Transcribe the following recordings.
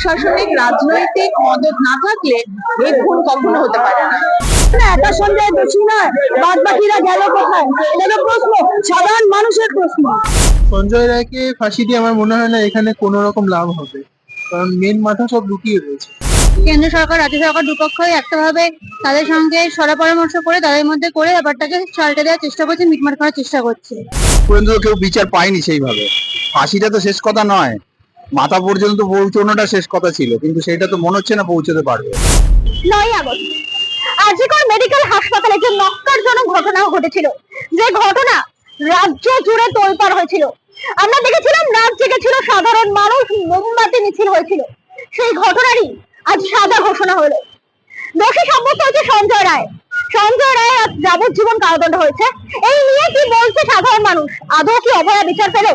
প্রশাসনিক রাজনৈতিক মদত না থাকলে এই খুন কখনো হতে পারে না। একা দোষী নয় বাদ বাকিরা গেল কোথায়? এটা প্রশ্ন সাধারণ মানুষের প্রশ্ন। সঞ্জয় রায়কে ফাঁসি দিয়ে আমার মনে হয় না এখানে কোনো রকম লাভ হবে। কারণ মেন মাথা সব লুকিয়ে রয়েছে। কেন্দ্র সরকার রাজ্য সরকার দুপক্ষই একটা ভাবে তাদের সঙ্গে সরা পরামর্শ করে তাদের মধ্যে করে ব্যাপারটাকে চালটে দেওয়ার চেষ্টা করছে মিটমাট করার চেষ্টা করছে। পর্যন্ত কেউ বিচার পায়নি সেইভাবে। ফাঁসিটা তো শেষ কথা নয়। মাথা পর্যন্ত পৌঁছানোটা শেষ কথা ছিল, কিন্তু সেটা তো মনে হচ্ছে না পৌঁছতে পারবে। নয় আগস্ট। মেডিকেল হাসপাতালে একটি নক্কারজনক ঘটনা ঘটেছিল, যে ঘটনা রাজ্য জুড়ে তোলপাড় হয়েছিল। আমরা দেখেছিলাম রাত জেগেছিল সাধারণ মানুষ, মোমবাতি মিছিল হয়েছিল। সেই ঘটনারই আজ সাদা ঘোষণা হলো। দোষী সাব্যস্ত হয়েছে সঞ্জয় রায়। সঞ্জয় রায় আজ যাবজ্জীবন কারাদণ্ড হয়েছে। এই নিয়ে কি বলছে সাধারণ মানুষ? আদৌ কি অভয়া বিচার পেল?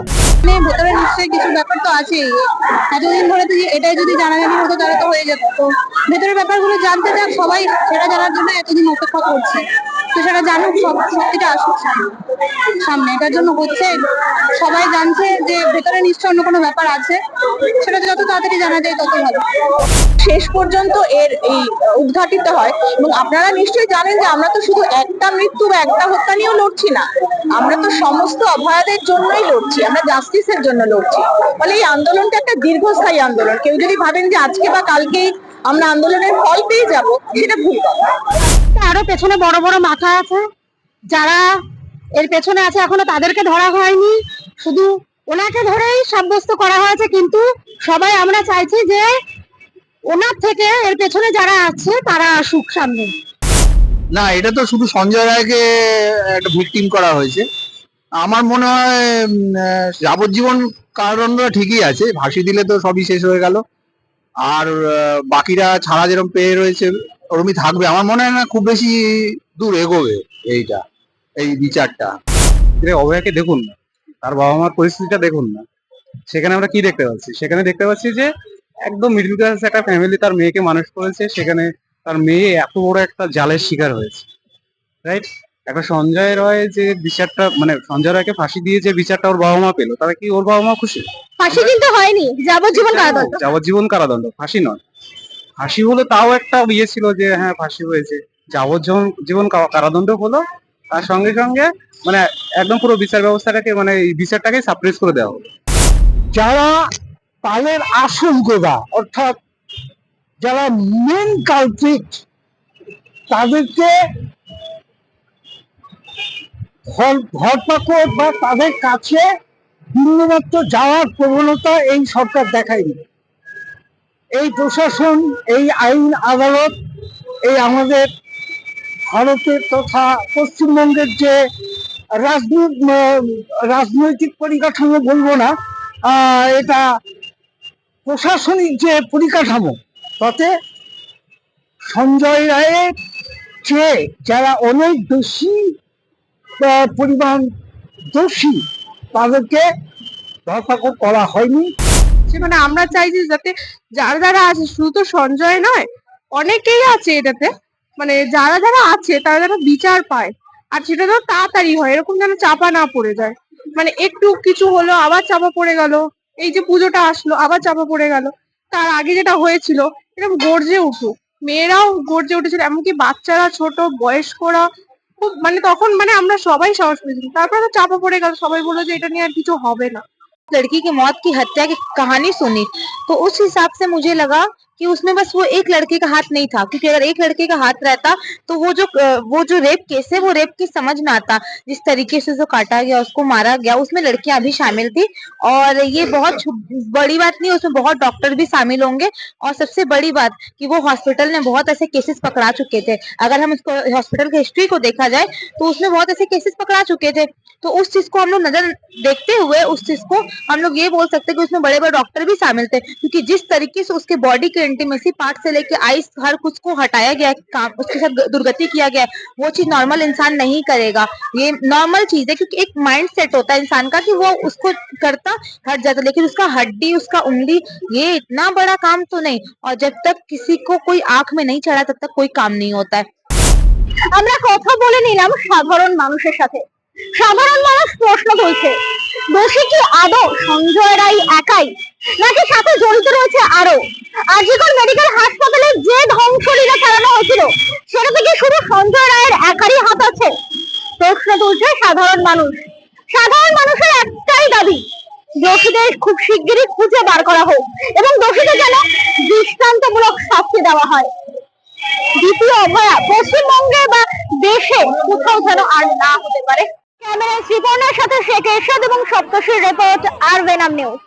ভেতরে নিশ্চয়ই কিছু ব্যাপার তো আছেই। এতদিন ধরে তো এটাই যদি জানাজানি হতো তাহলে তো হয়ে যেত। তো ভেতরের ব্যাপারগুলো জানতে চাক সবাই, সেটা জানার জন্য এতদিন অপেক্ষা করছে। তো সেটা জানুক, সব সত্যিটা আসুক। সামনে। এটার জন্য হচ্ছে, সবাই জানছে যে ভেতরে নিশ্চয় অন্য কোনো ব্যাপার আছে। সেটা যত তাড়াতাড়ি জানা যায় তত ভালো। শেষ পর্যন্ত এর এই উদ্ঘাটিত হয় এবং আপনারা নিশ্চয়ই জানেন যে আমরা তো শুধু একটা মৃত্যু বা একটা হত্যা নিয়েও লড়ছি না। আমরা তো সমস্ত অভয়াদের জন্যই লড়ছি, আমরা জাস্টিসের জন্য লড়ছি। ফলে এই আন্দোলনটা একটা দীর্ঘস্থায়ী আন্দোলন। কেউ যদি ভাবেন যে আজকে বা কালকেই আমরা আন্দোলনের ফল পেয়ে যাব, সেটা ভুল আরও পেছনে বড় বড় মাথা আছে। যারা এর পেছনে আছে এখনও তাদেরকে ধরা হয়নি। শুধু ওনাকে ধরেই সাব্যস্ত করা হয়েছে, কিন্তু সবাই আমরা চাইছি যে ওনার থেকে এর পেছনে যারা আছে তারা আসুক সামনে। না এটা তো শুধু সঞ্জয় রায়কে একটা ভিকটিম করা হয়েছে। আমার মনে হয় যাবজ্জীবন কারাদণ্ড ঠিকই আছে। ফাঁসি দিলে তো সবই শেষ হয়ে গেল। আর বাকিরা ছাড়া যেরকম পেয়ে রয়েছে ওরমই থাকবে। আমার মনে হয় না খুব বেশি দূর এগোবে এইটা এই বিচারটা। অভয়াকে দেখুন না। তার বাবা মার পরিস্থিতিটা দেখুন না। সেখানে আমরা কি দেখতে পাচ্ছি? সেখানে দেখতে পাচ্ছি যে একদম মিডল ক্লাস একটা ফ্যামিলি তার মেয়েকে মানুষ করেছে সেখানে তার মেয়ে এত বড় একটা জালের শিকার হয়েছে রাইট একটা সঞ্জয় রায় যে বিচারটা মানে সঞ্জয় রায়কে ফাঁসি দিয়ে যে বিচারটা ওর বাবা মা পেল তারা কি ওর বাবা মা খুশি? ফাঁসি কিন্তু হয়নি যাবজ্জীবন কারাদণ্ড। যাবজ্জীবন কারাদণ্ড ফাঁসি নয়। ফাঁসি হলো তাও একটা ইয়ে ছিল যে হ্যাঁ ফাঁসি হয়েছে। যাবজ্জীবন জীবন কারাদণ্ড হলো তার সঙ্গে সঙ্গে মানে একদম পুরো বিচার ব্যবস্থাটাকে মানে বিচারটাকে সাপ্রেস করে দেওয়া হলো। যারা পালের আসল গোদা, অর্থাৎ যারা মেন কালপ্রিট তাদেরকে ধরপাকড় বা তাদের কাছে বিন্দুমাত্র যাওয়ার প্রবণতা এই সরকার দেখায়নি। এই প্রশাসন, এই আইন আদালত, এই আমাদের ভারতের তথা পশ্চিমবঙ্গের যে রাজনীতি, রাজনৈতিক পরিকাঠামো বলব না এটা প্রশাসনিক যে পরিকাঠামো, তাতে সঞ্জয় রায়ের চেয়ে যারা অনেক বেশি পরিমাণ দোষী, তাদেরকে ধরপাকড় করা হয়নি। মানে আমরা চাই যে যাতে যারা যারা আছে, শুধু তো সঞ্জয় নয়, অনেকেই আছে এটাতে মানে যারা যারা আছে, তারা যেন বিচার পায়। আর সেটা যেন তাড়াতাড়ি হয়, এরকম যেন চাপা না পড়ে যায়। মানে একটু কিছু হলো, আবার চাপা পড়ে গেল। এই যে পুজোটা আসলো আবার চাপা পড়ে গেল তার আগে যেটা হয়েছিল এরকম গর্জে উঠুক মেয়েরাও গর্জে উঠেছিল এমনকি বাচ্চারা ছোট বয়স্করা খুব মানে তখন মানে আমরা সবাই সাহস পেয়েছিলাম তারপরে তো চাপা পড়ে গেল সবাই বললো যে এটা নিয়ে আর কিছু হবে না लड़की की मौत की हत्या की कहानी सुनी तो उस हिसाब से मुझे लगा कि उसमें बस वो एक लड़के का हाथ नहीं था क्योंकि अगर एक लड़के का हाथ रहता तो वो जो वो जो रेप केस है वो रेप की समझ में आता जिस तरीके से जो काटा गया उसको मारा गया उसमें लड़कियाँ भी शामिल थी और ये बहुत बड़ी बात नहीं उसमें बहुत डॉक्टर भी शामिल होंगे और सबसे बड़ी बात कि वो हॉस्पिटल ने बहुत ऐसे केसेस पकड़ा चुके थे अगर हम उसको हॉस्पिटल की हिस्ट्री को देखा जाए तो उसमें बहुत ऐसे केसेस पकड़ा चुके थे तो उस चीज़ को हम लोग नज़र देखते हुए उस चीज़ को हम लोग ये बोल सकते हैं कि उसमें बड़े बड़े डॉक्टर भी शामिल थे क्योंकि जिस तरीके से उसके बॉडी के इंटीमेसी पार्ट से लेके आइस हर कुछ को हटाया गया है, काम उसके साथ दुर्गति किया गया है, वो चीज नॉर्मल इंसान नहीं करेगा ये नॉर्मल चीज है क्योंकि एक माइंड सेट होता है इंसान का कि वो उसको करता हट जाता लेकिन उसका हड्डी उसका उंगली ये इतना बड़ा काम तो नहीं और जब तक किसी को कोई आंख में नहीं चढ़ा तब तक कोई काम नहीं होता है আমরা কথা বলে নিলাম সাধারণ মানুষের সাথে সাধারণ মানুষ প্রশ্ন তুলছে দোষী কি আদৌ সঞ্জয় রায় একাই নাকি সাথে জড়িত রয়েছে আরো আজিকর মেডিকেল হাসপাতালে যে ধ্বংসলীলা চালানো হয়েছিল, সেটা থেকে শুধু সঞ্জয় রায়ের একারই হাত আছে। প্রশ্ন তুলছে সাধারণ মানুষ। সাধারণ মানুষের একটাই দাবি, দোষীদের খুব শিগগিরই খুঁজে বার করা হোক এবং দোষীদের যেন দৃষ্টান্তমূলক শাস্তি দেওয়া হয়। দ্বিতীয় অভয়া, পশ্চিমবঙ্গে বা দেশে কোথাও যেন আর না হতে পারে। ক্যামেরায় শ্রীপর্ণার সাথে শেখ এরশাদ এবং সপ্তর্ষির রিপোর্ট আর ভেনাম নিউজ